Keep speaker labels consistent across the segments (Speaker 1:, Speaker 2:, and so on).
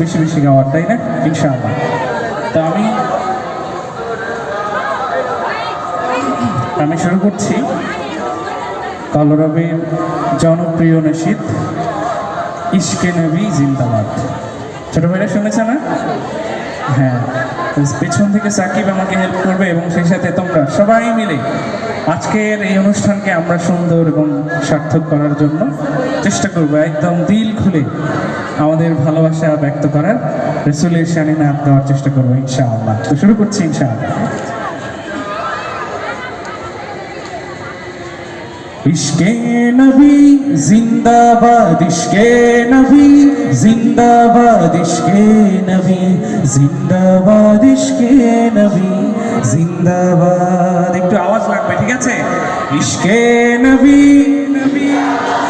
Speaker 1: বেশি বেশি গাওয়ার, তাই না? ইনশাআল্লাহ। তো আমি আমি শুরু করছি। কলরবের জনপ্রিয় নসিদ, ইশকে নবী, জিন্দাবাদ। ছোট ভাইরা শুনেছে না? হ্যাঁ পেছন থেকে সাকিব আমাকে হেল্প করবে এবং সেই সাথে তোমরা সবাই মিলে আজকের এই অনুষ্ঠানকে আমরা সুন্দর এবং সার্থক করার জন্য চেষ্টা করব, একদম দিল খুলে আমাদের ভালোবাসা ব্যক্ত করার রসুলের শানে নাচ দেওয়ার চেষ্টা করব, ইনশাআল্লাহ। তো শুরু করছি, ইনশাআল্লাহ। ইশকে নবী, জিন্দাবাদ। ইশকে নবী, জিন্দাবাদ। ইশকে নবী, জিন্দাবাদ। ইশকে নবী, জিন্দাবাদ। একটু আওয়াজ লাগবে, ঠিক আছে? ইশকে নবী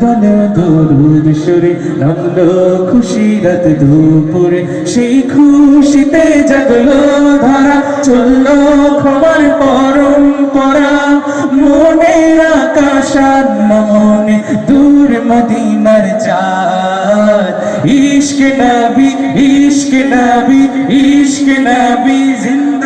Speaker 1: দলে দরুদ সুরে নামলো খুশি রাত দুপুরে। সেই খুশিতে জাগলো ধারা, চলল খবর পরম্পরা। মনের আকাশ আর মনে দূর মদিনার চাঁদ। ইশক নবী ইশক নবী ইশক নবী জিন্দাবাদ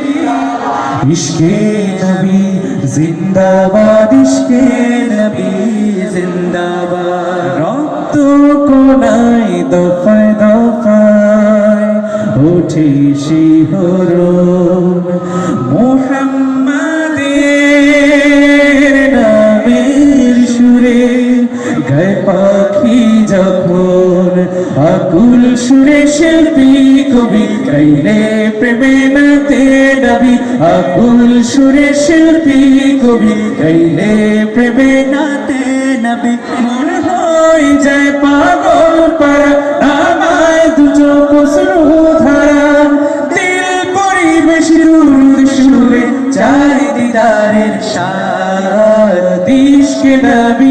Speaker 1: ইশকে নবী জিন্দাবাদ ইশকে নবী জিন্দাবাদ। রক্ত কোনায় দফায় দফায় উঠে শিহরণ পাখি যখন আকুল সুরে শিল্পী কবি গাইলে প্রেমে নাতে নবী। আকুল সুরে শিল্পী কবি গাইলে প্রেমে নাতে নবী। মনে হয় যায় পাগল পারা আমায় দুটো কসরু ধারা। দিল পরিবেশ সুরে চাই দিদারের সাদ ইশক নবী।